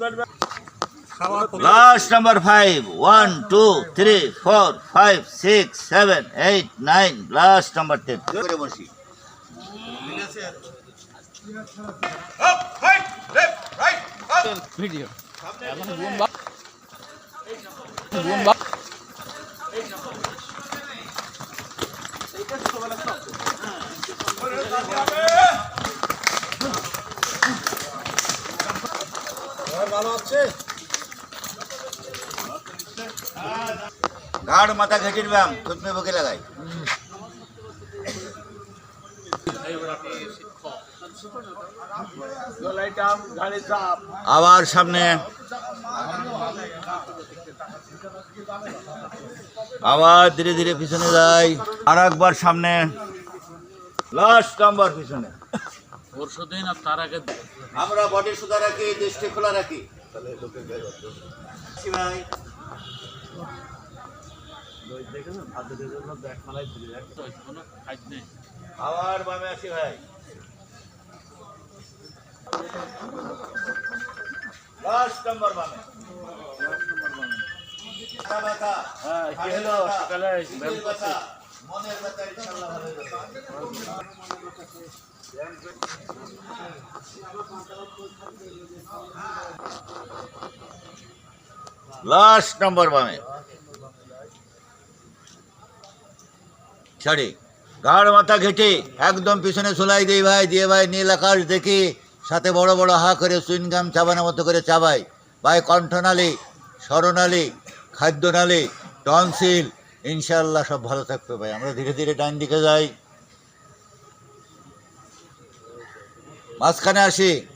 Bank last number five one two three four five six seven eight nine last number ten করে বসি video এখন ঘাড় মাথা ঘেটির ব্যায়াম থুতমে বুকে লাগাই। আবার সামনে। আবার ধীরে ধীরে পিছনে যাই। আর একবার সামনে। লাস্ট নাম্বার পিছনে। পরশু দিন আর তার আগে আমরা বডি সুদা রাখি দৃষ্টি খোলা রাখি। ভাই। কোনো কাজ নেই। আবার বামে আসি ভাই। লাস্ট নাম্বার বামে। ব্যথা, ব্যথা, হ্যাঁ কি হলো? সকালে লাস্ট নম্বর বামে ছাড়ি। ঘাড় মাথা ঘেটে একদম পিছনে ঝোলাই দিই ভাই, দিয়ে ভাই নীল আকাশ দেখি, সাথে বড় বড় হা করে সুইনগাম চাবানোর মতো করে চাবাই। ভাই কণ্ঠনালী স্মরণালী খাদ্যনালী টনসিল ইনশাল্লাহ সব ভালো থাকবে ভাই। আমরা ধীরে ধীরে ডান দিকে যাই। মাঝখানে আসি।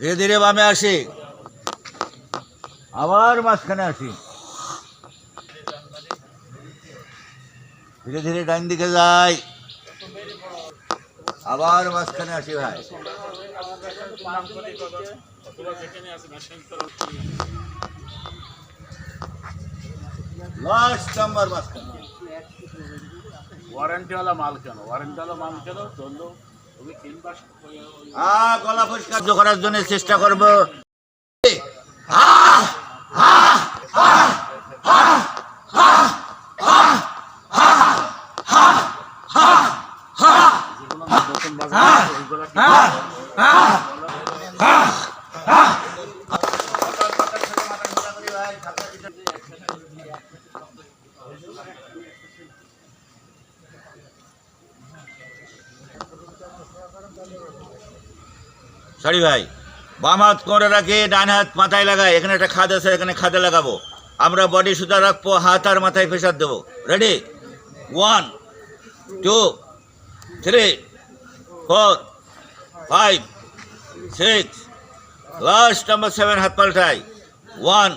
ধীরে ধীরে বামে আসি। আবার মাঝখানে আসি। ধীরে ধীরে ডান দিকে যাই। আবার মাঝখানে আসি ভাই। লাস্ট নাম্বার মাঝখানে ওয়ারেন্টিওয়ালা মাল কেন ওয়ারেন্টিওয়ালা মাল কেন তিনবার আ গলা পরিষ্কার করার জন্য চেষ্টা করব সরি ভাই, বাম হাত কোমরে রাখি, ডান হাত মাথায় লাগাই এখানে একটা খাদ আছে, এখানে খাদে লাগাবো। আমরা বডি সুতা রাখব, হাত আর মাথায় প্রেশার দেবো। Ready one two three four five six last number seven হাত পাল্টাই one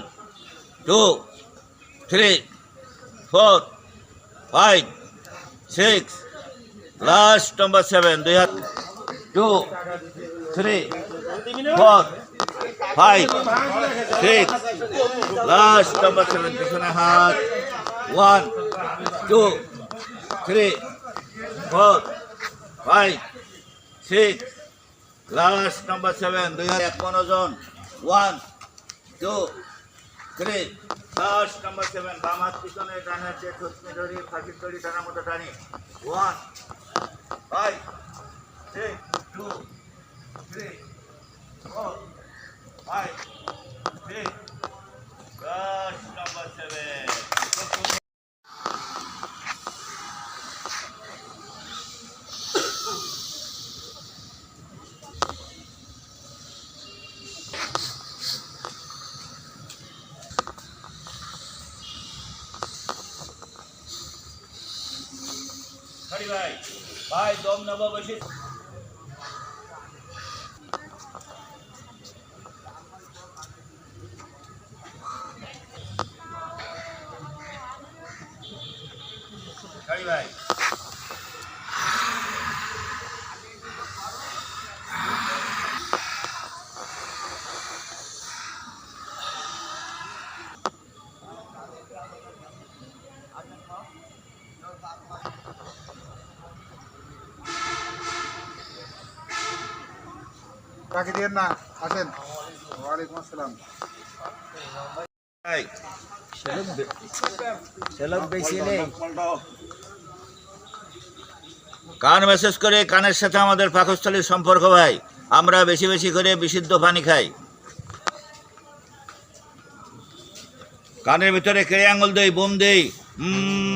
two three four five six last number seven দুই হাত two three four five six last number seven পিছনে হাত one two three four five six last number seven দুই হাজার এক ওজন one two three last number seven বাম হাত পিছনে ডান হাতে থুতনি ধরি ফাঁকির তরি টানার মতো টানি one five six two three four five six Rush number seven. Sorry, ভাই ভাই দম নেব কান মেসেজ করে কানের সাথে আমাদের পাকস্থলীর সম্পর্ক ভাই। আমরা বেশি বেশি করে বিশুদ্ধ পানি খাই। কানের ভিতরে কেড়ে আঙুল দেই, বোম দেই। উম।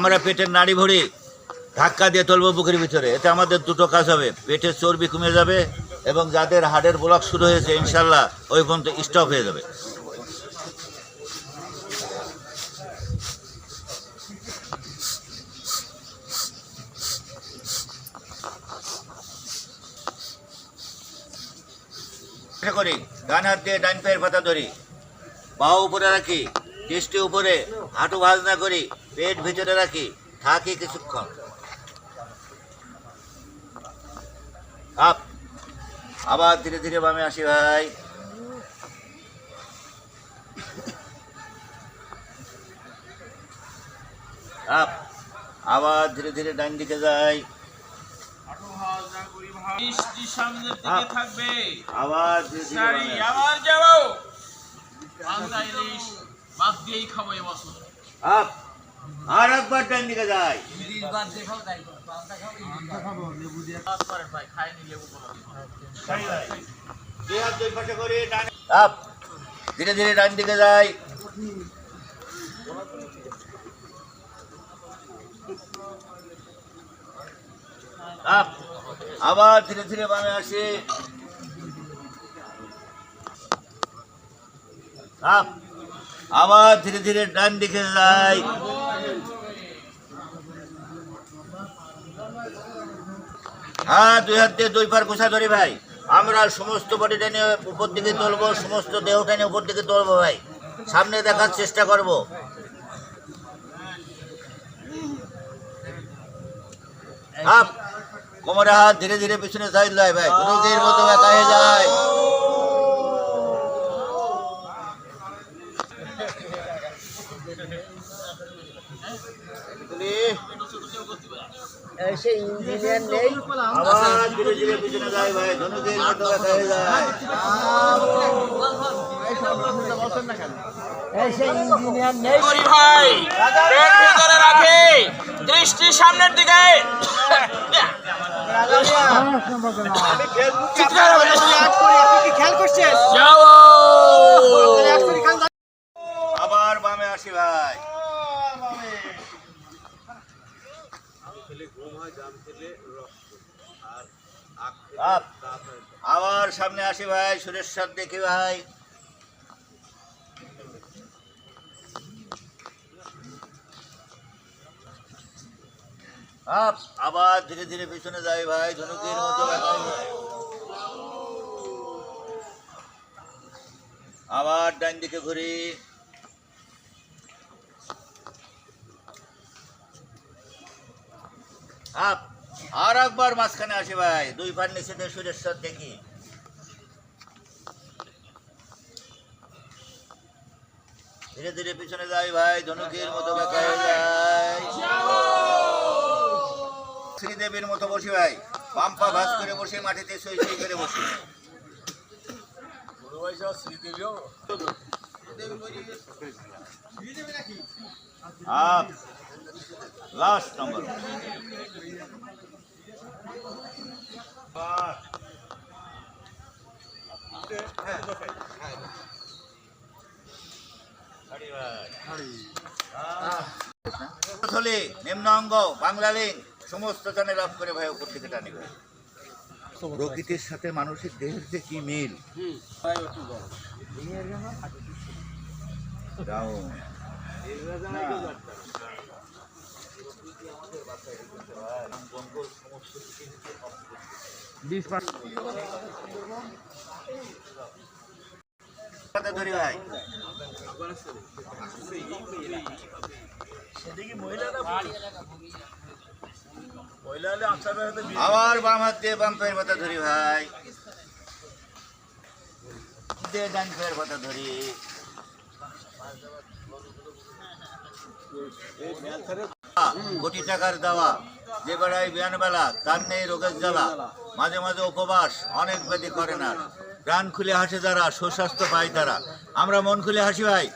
আমরা পেটের নাড়ি ভরি ধাক্কা দিয়ে তুলবো বুকের ভিতরে। এতে আমাদের দুটো কাজ হবে। পেটের চর্বি কমে যাবে এবং যাদের হার্টের ব্লক শুরু হয়েছে, ইনশাল্লাহ ওই পর্যন্ত স্টপ হয়ে যাবে। করি ডান হাত দিয়ে ডান পায়ের পাতা ধরি। পা উপরে রাখি টেস্টি উপরে, হাঁটু ভাজ না করি। পেট ভিতরে রাখি থাকি কিছুক্ষণ। আপ। আবার ধীরে ধীরে বামে আসি ভাই। আপ। আবার ধীরে ধীরে ডান দিকে যাই। থাকবে। আবার ধীরে ধীরে সারি বামে আসি। আবার যাব বাংলা ইলিশ বাদ দিয়েই খাব এবছর আপ। আর একবার দিকে যাই। ধীরে ধীরে ডান দিকে যাই। আবার ধীরে ধীরে বামে আসি। আবার ধীরে ধীরে ডান দিকে যাই। হ্যাঁ দুই হাত দিয়ে দুই পার ঘুষা ধরি ভাই। আমরা সমস্ত বডিটা নিয়ে উপর দিকে তুলবো, সমস্ত দেহটা নিয়ে উপর দিকে তুলবো ভাই। সামনে দেখার চেষ্টা করব। কোমরে হাত ধীরে ধীরে পিছনে সাইড লয় ভাই। রোগীর মতো একা হয়ে যায়। আবার ধীরে ধীরে পিছনে যায় ভাই ধনুকের মতো একা হয়ে যায় করি ভাই পেট ভিতরে রাখি দৃষ্টি সামনের দিকে। যাও আবার বামে আসি ভাই। আপ। আবার সামনে আসি ভাই সুরেশ্বর দেখি ভাই। আবার ধীরে ধীরে পিছনে যাই ভাই ধনুকের মতো আবার ডান দিকে ঘুরি একবার মাঝখানে আসি ভাই। দুই পার নিচে দিয়ে সুরেশ্বর দেখি। ধীরে ধীরে পিছনে যাই ভাই, ধনুকের মতো শ্রীদেবীর মতো বসি ভাই। পাম্পা ভাস করে বসে, মাটিতে সই সই করে বসি। লাস্ট নম্বর নিম্ন অঙ্গ বাংলা সমস্ত চ্যানেল অফ করে ভাই উপর প্রকৃতির সাথে মানুষের দেহের যে কি মিল Down. হাতে ধরি ভাই আবার বাম হাত দিয়ে বাম পায়ের পাতা ধরি ভাই দিয়ে ডান পায়ের পাতা ধরি কোটি টাকার দেওয়া। যে বেড়ায় বিয়ানবেলা তার নেই রোগের জ্বালা। মাঝে মাঝে উপবাস, অনেক ব্যাধি করে না। প্রাণ খুলে হাসে যারা, সুস্বাস্থ্য পায় তারা। আমরা মন খুলে হাসি ভাই।